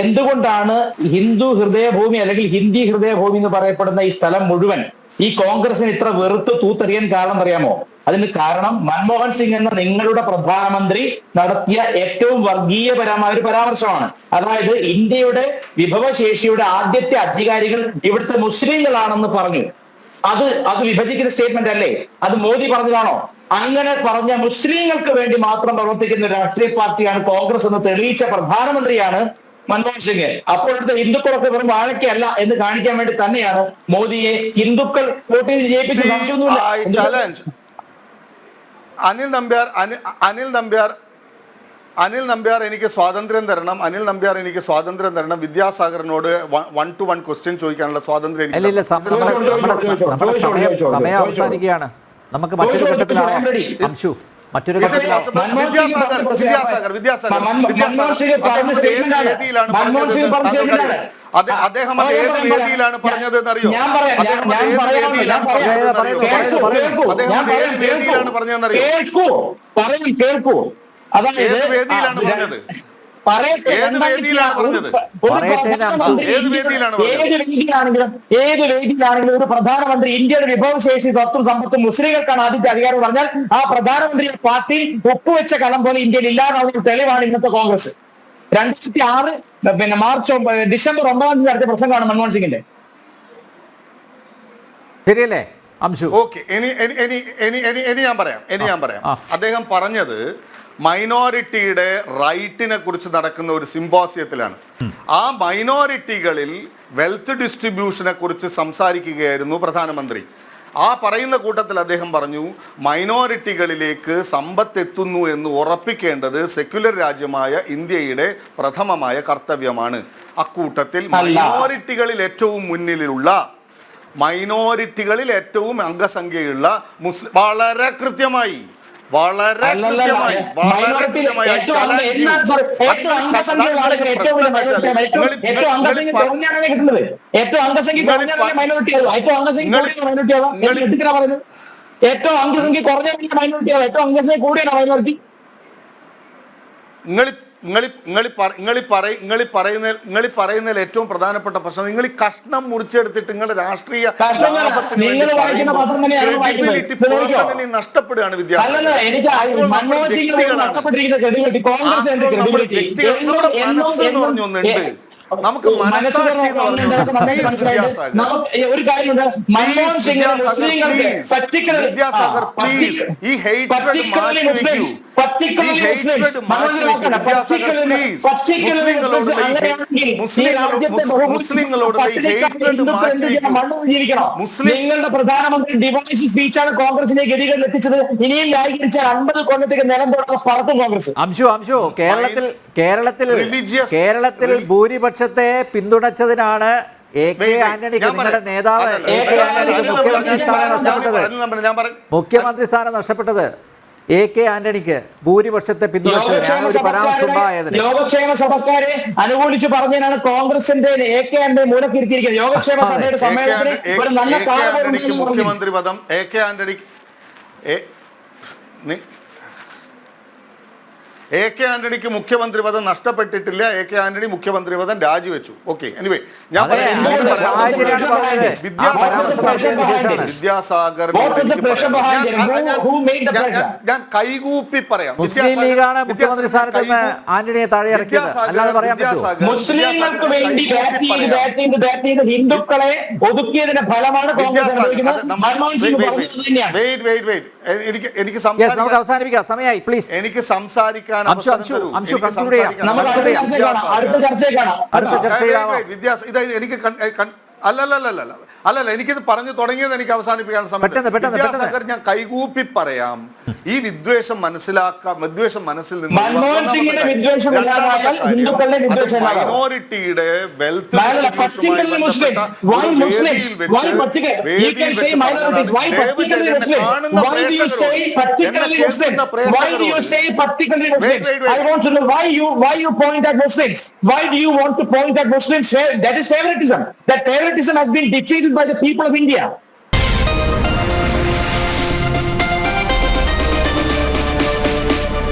എന്തുകൊണ്ടാണ് ഹിന്ദു ഹൃദയഭൂമി അല്ലെങ്കിൽ ഹിന്ദി ഹൃദയഭൂമി എന്ന് പറയപ്പെടുന്ന ഈ സ്ഥലം മുഴുവൻ ഈ കോൺഗ്രസിന് ഇത്ര വെറുത്ത് തൂത്തെറിയാൻ കാരണം അറിയാമോ? അതിന് കാരണം മൻമോഹൻ സിംഗ് എന്ന നിങ്ങളുടെ പ്രധാനമന്ത്രി നടത്തിയ ഏറ്റവും വർഗീയപരമായ ഒരു പരാമർശമാണ്. അതായത് ഇന്ത്യയുടെ വിഭവശേഷിയുടെ ആദ്യത്തെ അധികാരികൾ ഇവിടുത്തെ മുസ്ലിങ്ങളാണെന്ന് പറഞ്ഞു. അത് അത് വിഭജിക്കുന്ന സ്റ്റേറ്റ്മെന്റ് അല്ലേ? അത് മോദി പറഞ്ഞതാണോ? അങ്ങനെ പറഞ്ഞ മുസ്ലിങ്ങൾക്ക് വേണ്ടി മാത്രം പ്രവർത്തിക്കുന്ന രാഷ്ട്രീയ പാർട്ടിയാണ് കോൺഗ്രസ് എന്ന് തെളിയിച്ച പ്രധാനമന്ത്രിയാണ് മൻമോഹൻ സിംഗ്. അപ്പോഴത്തെ ഹിന്ദുക്കളൊക്കെ വെറും വാഴയ്ക്കല്ല എന്ന് കാണിക്കാൻ വേണ്ടി തന്നെയാണ് മോദിയെ ഹിന്ദുക്കൾ വോട്ട് ചെയ്ത് ജയിപ്പിച്ച സംശയമൊന്നുമില്ല. അനിൽ നമ്പ്യാർ അനി- അനിൽ നമ്പ്യാർ അനിൽ നമ്പ്യാർ എനിക്ക് സ്വാതന്ത്ര്യം തരണം. അനിൽ നമ്പ്യാർ എനിക്ക് സ്വാതന്ത്ര്യം തരണം. വിദ്യാസാഗറിനോട് വൺ ടു വൺ ക്വസ്റ്റ്യൻ ചോദിക്കാനുള്ള സ്വാതന്ത്ര്യം സമയം. അവസാനിക്കുകയാണ്. നമുക്ക് മറ്റൊരു ചോദിച്ചോളൂ, മറ്റൊരു അദ്ദേഹം അത് ഏത് ആണ്. വേദിയിലാണ് മൻമോഹൻ പറഞ്ഞത്? എന്നറിയോ ഞാൻ പറയാം, ഞാൻ- അദ്ദേഹം ഏത് വേദിയിലാണ്. അദ്ദേഹം അത് ഏത്. പറഞ്ഞതെന്നറിയോ? കേൾക്കൂ. പറയും കേൾക്കൂ. അതായത് ഏത് വേദിയിലാണ് പറഞ്ഞത്? ഏത് വേദിയിലാണ് പറഞ്ഞത്? വേദിയിലാണ് വേദിയിലാണെങ്കിലും ഏത് വേദിയിലാണെങ്കിലും ഒരു പ്രധാനമന്ത്രി ഇന്ത്യയുടെ വിഭവശേഷി സ്വത്തും സമ്പത്തും മുസ്ലിങ്ങൾക്കാണ് ആദ്യത്തെ അധികാരം എന്ന് പറഞ്ഞാൽ ആ പ്രധാനമന്ത്രി പാർട്ടി ഒപ്പുവെച്ച കളം പോലെ ഇന്ത്യയിൽ ഇല്ലാതാവുന്ന തെളിവാണ് ഇന്നത്തെ കോൺഗ്രസ്. രണ്ടായിരത്തി ആറ് പിന്നെ മാർച്ച് ഡിസംബർ ഒമ്പതാം തീയതി നടത്തിയ പ്രസംഗമാണ് മൻമോഹൻ സിംഗിന്റെ. ശരിയല്ലേ അംശു? ഓക്കെ ഇനി ഇനി ഇനി ഇനി ഇനി ഞാൻ പറയാം ഇനി ഞാൻ പറയാം. അദ്ദേഹം പറഞ്ഞത് മൈനോറിറ്റിയുടെ റൈറ്റിനെ കുറിച്ച് നടക്കുന്ന ഒരു സിംബോസിയത്തിലാണ്. ആ മൈനോറിറ്റികളിൽ വെൽത്ത് ഡിസ്ട്രിബ്യൂഷനെ കുറിച്ച് സംസാരിക്കുകയായിരുന്നു പ്രധാനമന്ത്രി. ആ പറയുന്ന കൂട്ടത്തിൽ അദ്ദേഹം പറഞ്ഞു മൈനോറിറ്റികളിലേക്ക് സമ്പത്ത് എത്തുന്നു എന്ന് ഉറപ്പിക്കേണ്ടത് സെക്യുലർ രാജ്യമായ ഇന്ത്യയുടെ പ്രഥമമായ കർത്തവ്യമാണ്. അക്കൂട്ടത്തിൽ. മൈനോറിറ്റികളിൽ ഏറ്റവും മുന്നിലുള്ള മൈനോറിറ്റികളിൽ ഏറ്റവും അംഗസംഖ്യയുള്ള മുസ്ലിം വളരെ കൃത്യമായി വളരെ ഏറ്റവും അംഗസംഖ്യ കുറഞ്ഞ മൈനോറിറ്റി ആവും ഏറ്റവും അംഗസംഖ്യ കൂടിയാണ് മൈനോറിറ്റി? നിങ്ങൾ നിങ്ങൾ നിങ്ങളി നിങ്ങൾ നിങ്ങളി പറയുന്ന നിങ്ങളി പറയുന്നതിൽ ഏറ്റവും പ്രധാനപ്പെട്ട പ്രശ്നം നിങ്ങൾ ഈ കഷ്ണം മുറിച്ചെടുത്തിട്ട് നിങ്ങളുടെ രാഷ്ട്രീയ നഷ്ടപ്പെടുകയാണ് വിദ്യാർത്ഥികളാണ് വിദ്യാർത്ഥി നമ്മുടെ മനസ്സ് എന്ന് പറഞ്ഞ ഒന്നുണ്ട് നമുക്ക്. ഒരു കാര്യമുണ്ട് മൻമോഹൻ മുസ്ലിങ്ങൾക്ക്. ഈ ഹെയ്റ്റ് മാറ്റി വെക്കൂ. നിങ്ങളുടെ പ്രധാനമന്ത്രി ഡിവൈസ് സ്പീച്ചാണ് കോൺഗ്രസിനെ ഗതികളിൽ എത്തിച്ചത് ഇനിയും ന്യായീകരിച്ചാൽ അൻപത് കൊല്ലത്തേക്ക് നിലം തുടർന്ന് പറത്തും കോൺഗ്രസ്. അംശു അംശു കേരളത്തിൽ കേരളത്തിൽ കേരളത്തിൽ ഭൂരിപക്ഷത്തെ പിന്തുണച്ചതിനാണ് എ കെ. ആന്റണിക്ക് നിങ്ങളുടെ. നേതാവ്. അതല്ല, എ കെ അതല്ല, ആന്റണിക്ക് മുഖ്യമന്ത്രി സ്ഥാനം നഷ്ടപ്പെട്ടത്. മുഖ്യമന്ത്രി സ്ഥാനം നഷ്ടപ്പെട്ടത്. എ കെ ആന്റണിക്ക് ഭൂരിപക്ഷത്തെ യോഗക്ഷേമ സഭക്കാരെ അനുകൂലിച്ച് പറഞ്ഞതിനാണ് കോൺഗ്രസിന്റെ എ കെ ആന്റണി മൂലക്കിരുത്തിയിരിക്കുന്നത് യോഗക്ഷേമ സഭയുടെ സമ്മേളനത്തിൽ ഒരു നല്ല. മുഖ്യമന്ത്രി പദം എ കെ ആന്റണിക്ക് എ- കെ ആന്റണിക്ക് മുഖ്യമന്ത്രി പദം നഷ്ടപ്പെട്ടിട്ടില്ല. എ കെ ആന്റണി മുഖ്യമന്ത്രി പദം രാജിവെച്ചു. ഓക്കെ എനിവേ ഞാൻ വിദ്യാസാഗർ? ഞാൻ കൈകൂപ്പി പറയാം. മുസ്ലിം ലീഗാണ് മുഖ്യമന്ത്രി വിദ്യാസാഗർ സ്ഥാനത്ത് നിന്ന് ആന്റണിയെ താഴെ ഇറക്കിയത് അല്ലാതെ പറയാൻ മുസ്ലിങ്ങൾക്ക് വേണ്ടി കൈകൂപ്പി ബാറ്റ് ചെയ്ത് പറയാം. ബാറ്റ് ചെയ്ത് ബാറ്റ് ചെയ്ത് ഹിന്ദുക്കളെ ഒതുക്കിയതിന്റെ ഫലമാണ് കോൺഗ്രസ് അനുഭവിക്കുന്നത്. മൻമോഹൻ സിംഗ് പറഞ്ഞത് തന്നെയാണ്. വെയിറ്റ് വെയിറ്റ് വെയിറ്റ് എനിക്ക് എനിക്ക് യെസ് നമുക്ക് സംസാരിക്കാൻ അവസാനിപ്പിക്കാം. സമയമായി പ്ലീസ് എനിക്ക് സംസാരിക്കാൻ നമുക്ക് അടുത്ത ചർച്ചയിലാണ് ചർച്ചയിൽ അടുത്ത ചർച്ചയിലാണ് കാണാം അടുത്ത കേട്ടോ? ചർച്ച Wait, wait, ചെയ്യാമോ? wait. വിദ്യാസ ഇത് എനിക്ക് അല്ലല്ലല്ലല്ല. അല്ലല്ല എനിക്കിത് പറഞ്ഞു തുടങ്ങിയത് എനിക്ക് അവസാനിപ്പിക്കാൻ സമയം പെട്ടെന്ന്, പെട്ടെന്ന്, ഞാൻ കൈകൂപ്പി പറയാം. ഈ വിദ്വേഷം മനസ്സിലാക്കാം വിദ്വേഷം മനസ്സിൽ നിന്ന്. മൈനോറിറ്റിയുടെ wealth Malala, particularly separatism has been defeated by the people of India.